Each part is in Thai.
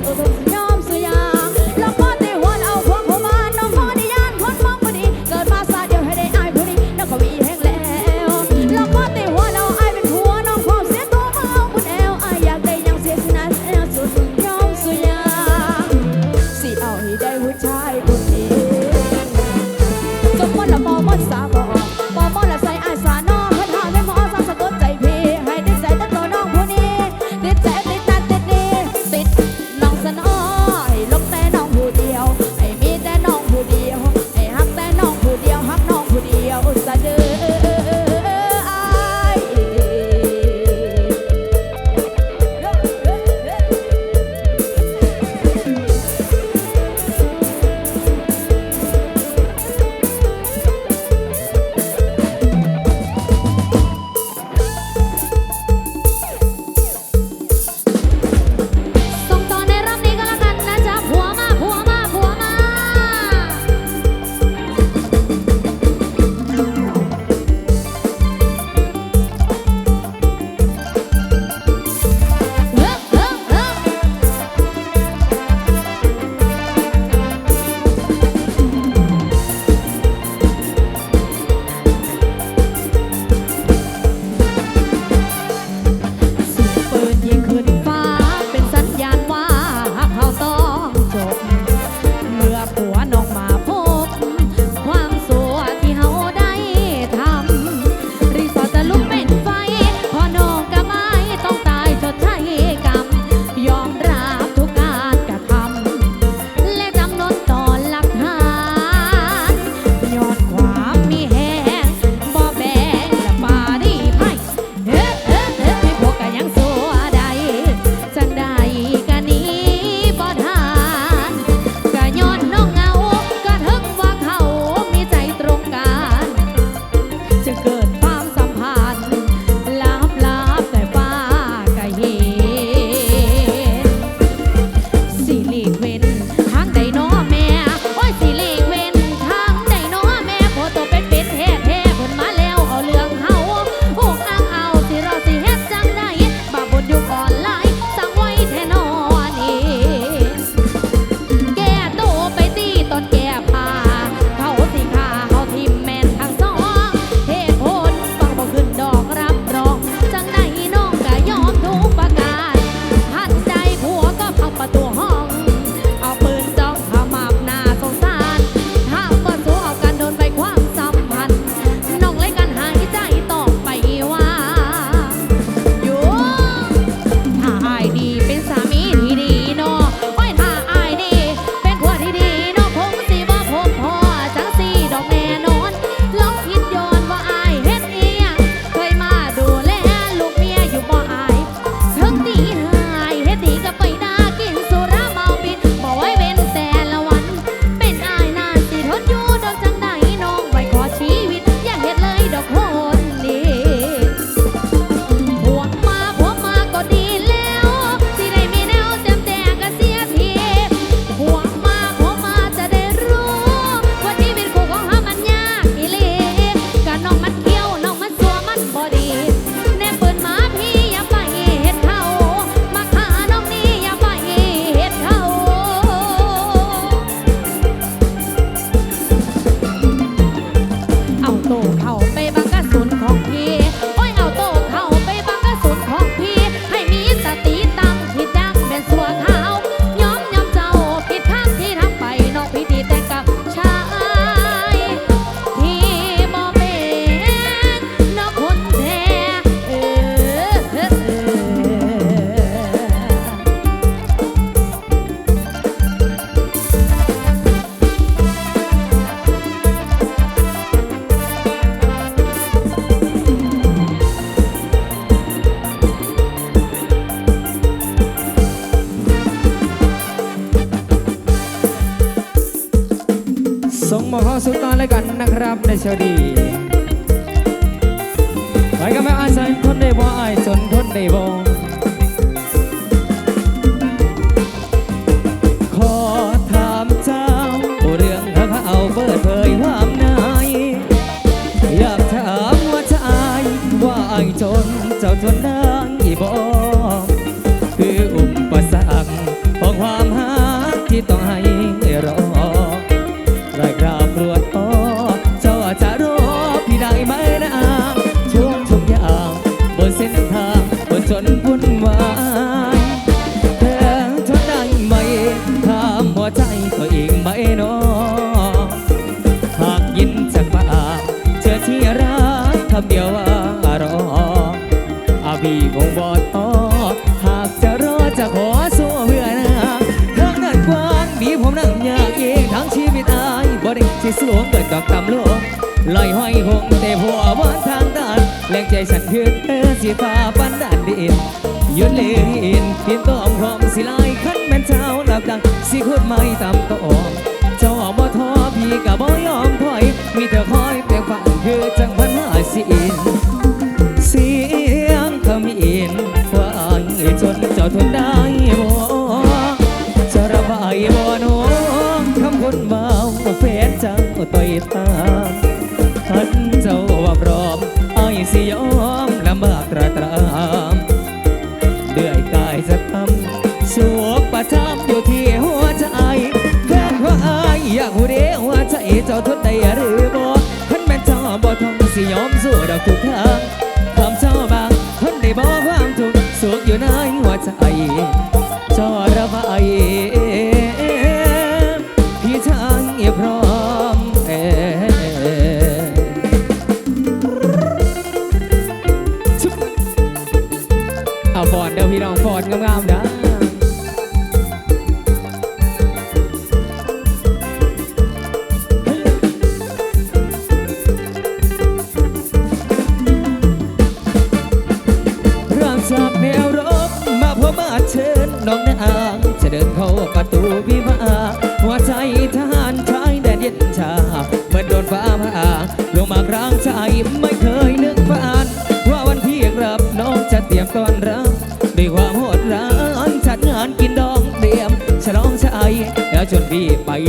Oh, อาบีคงบอดอ้อหากจะรอจะขอสู้เพื่อนะทางนั้นกว้างมีผมนั่งยากเองทั้งชีวิตอายบ่ได้สิสูงเกิดดอกตำโลกลอยห้อยหงแต่หัววันทางตันแรงใจฉันคืนเธอสีฟ้าปันดันดินยืนเลนพินต้อมพร้อมสิลายขันแม่นเช้าหลับดังสิขุดไม่ตำตอมเจ้าบ่ท้อพี่ก็บ่ยอมถอยมีเธอคอย นเจ้าทนได้บ่จะระบายบ่น้องคำคนเบาแฟนเจ้าต่อยตามทันเจ้าว่าพร้อมอายสิยอมลำบากตราตรามเดือยกายจะทำสวกประจำอยู่ที่หัวใจแฟนว่าอายอยากหูเดียวหัวใจเจ้าทนได้หรือบ่ท่านแม่นเจ้าบ่ทองสิยอมสู้ดอกทุกทา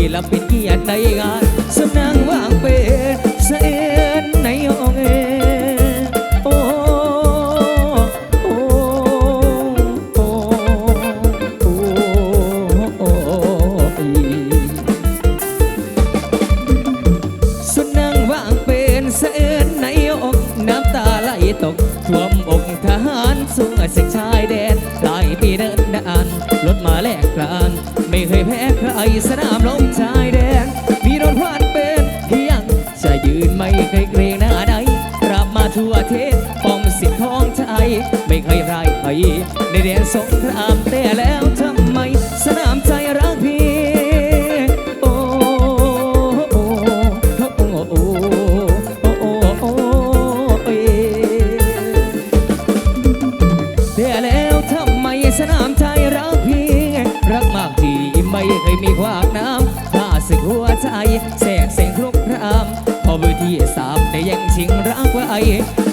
ไปรับเป็นเกียรติในงานสำนังว่างเป็นเสนในห้องเอโอ้โอ้โอ้โอ้โอ้สุนังว่างเป็นเสือนในอกน้ำตาไหลตกท่วมอกทหารสู้เสกชายแดนหลายปีเดินนานรถมาแลกกลางไม่เคยแพ้ใครสนา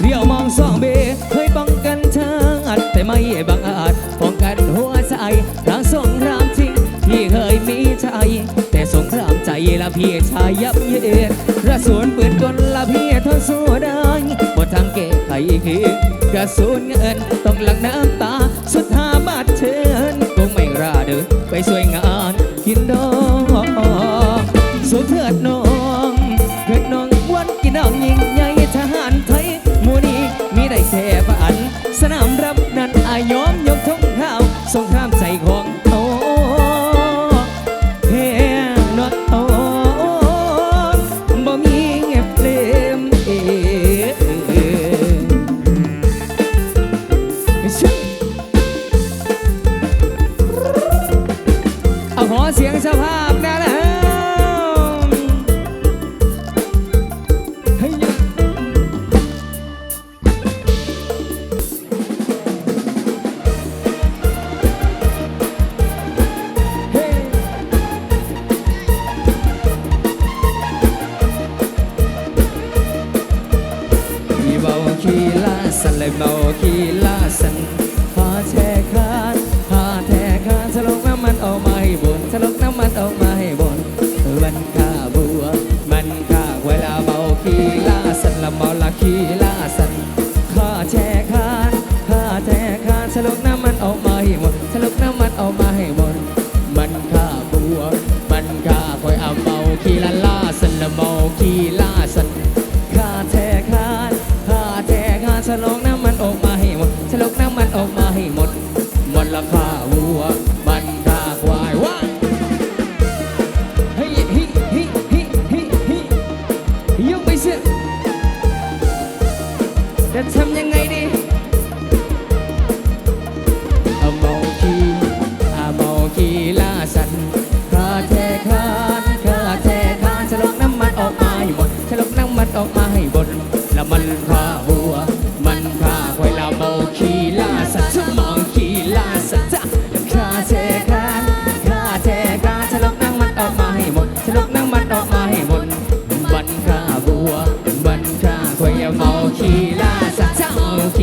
เรียวมองสองเบเคยป้องกันทางอัดแต่ไม่บังอาจป้องกันหัวใจทางสงครามทิ้งพี่เคยมีใจแต่สงครามใจละพี่ชายยับเยินกระสุนปืนกลละพี่ทนสู้ได้บททางเกไขคือกระสุน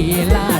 夜来。